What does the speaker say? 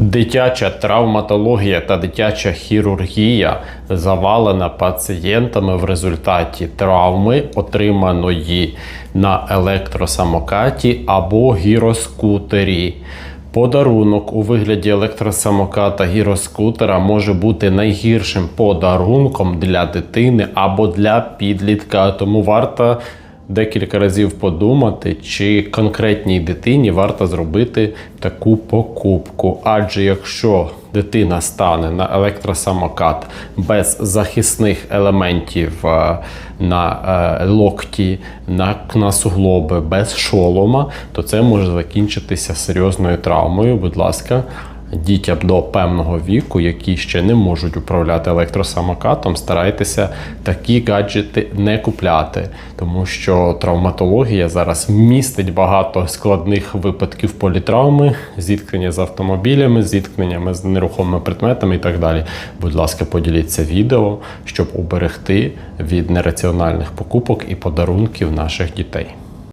Дитяча травматологія та дитяча хірургія завалена пацієнтами в результаті травми, отриманої на електросамокаті або гіроскутері. Подарунок у вигляді електросамоката гіроскутера може бути найгіршим подарунком для дитини або для підлітка, тому варто декілька разів подумати, чи конкретній дитині варто зробити таку покупку. Адже якщо дитина стане на електросамокат без захисних елементів е, на е, локті, на, на суглоби, без шолома, то це може закінчитися серйозною травмою. Будь ласка, дітям до певного віку, які ще не можуть управляти електросамокатом, старайтеся такі гаджети не купляти, тому що травматологія зараз містить багато складних випадків політравми, зіткнення з автомобілями, зіткненнями з нерухомими предметами і так далі. Будь ласка, поділіться відео, щоб уберегти від нераціональних покупок і подарунків наших дітей.